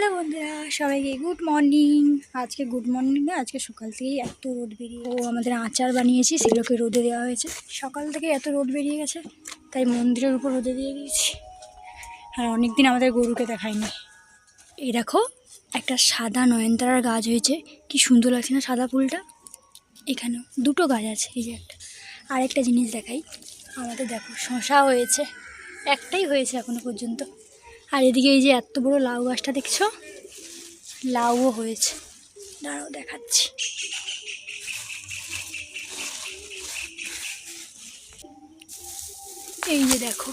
Hello বন্ধুরা, সবাইকে good morning আজকে গুড মর্নিং না, আজকে সকাল থেকেই এত রোদ বেরিয়ে ও আমাদের আচার বানিয়েছি, সেগুলোকে রোদে দেওয়া হয়েছে। সকাল থেকে এত রোদ বেরিয়ে গেছে, তাই মন্দিরের উপর রোদে দিয়ে দিয়েছি। আর অনেক দিন আমাদের গরুকে দেখায়নি। এই দেখো, একটা সাদা নয়নতারার গাছ হয়েছে। কি সুন্দর লাগছে না সাদা ফুলটা? এখানেও দুটো গাছ আছে, এই যে একটা। আর একটা জিনিস দেখাই। আমাদের দেখো, শশা হয়েছে। একটাই হয়েছে এখনও পর্যন্ত। আর এদিকে এই যে এত বড় লাউ গাছটা দেখছ? লাউও হয়েছে। দাঁড়াও দেখাচ্ছি। এই যে দেখো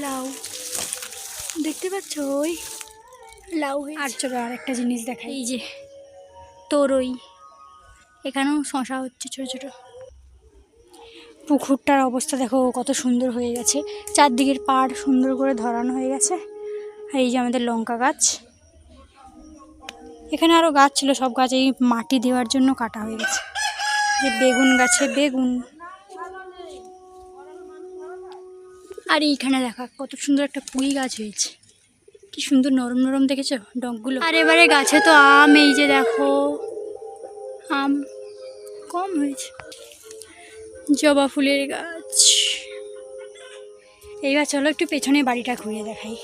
লাউ। দেখতে পাচ্ছ ওই? লাউ আর চলো আর একটা জিনিস দেখা এই যে তোরই। এখানেও শশা হচ্ছে ছোটো ছোটো। পুকুরটার অবস্থা দেখো কত সুন্দর হয়ে গেছে। চারদিকের পাড় সুন্দর করে ধরানো হয়ে গেছে। আর এই যে আমাদের লঙ্কা গাছ। এখানে আরও গাছ ছিল, সব গাছ এই মাটি দেওয়ার জন্য কাটা হয়ে গেছে। যে বেগুন গাছে বেগুন। আর এইখানে দেখা, কত সুন্দর একটা পুঁই গাছ হয়েছে। কি সুন্দর নরম নরম দেখেছ ডগগুলো। আর এবারে গাছে তো আম, এই যে দেখো, আম কম হয়েছে। জবা ফুলের গাছ। এইবার চলো একটু পেছনে বাড়িটা ঘুরে দেখাই।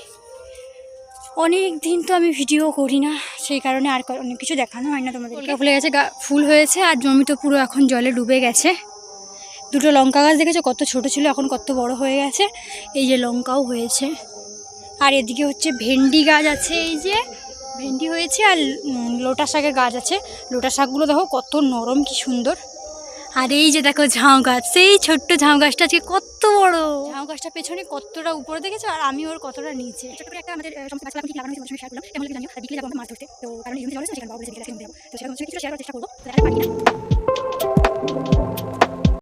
অনেক দিন তো আমি ভিডিও করি না, সেই কারণে আর অনেক কিছু দেখানো হয় না তোমাদের ফুলে গেছে ফুল হয়েছে আর জমি তো পুরো এখন জলে ডুবে গেছে। দুটো লঙ্কা গাছ দেখেছ? কত ছোট ছিল, এখন কত বড় হয়ে গেছে। এই যে লঙ্কাও হয়েছে। আর এদিকে হচ্ছে ভেন্ডি গাছ আছে, এই যে। ভেন্ডি হয়েছে আর লোটা শাকের গাছ আছে। লোটা শাকগুলো দেখো কত নরম, কি সুন্দর। আর এই যে দেখো ঝাউ গাছ, সেই ছোট্ট ঝাউ গাছটা আজকে কত বড়। ঝাউ গাছটা পেছনে কতটা উপরে দেখেছ? আর আমি ওর কতটা নিচে। ছোট একটা আমাদের সমস্ত গাছপালা কি লাগানো হয়েছে মৌসুমী সারগুলো কেমন লাগে জানিও? বিকেলে যাব মাছ ধরতে, তো কারণ তো সেরকম কিছু শেয়ার করার চেষ্টা করব।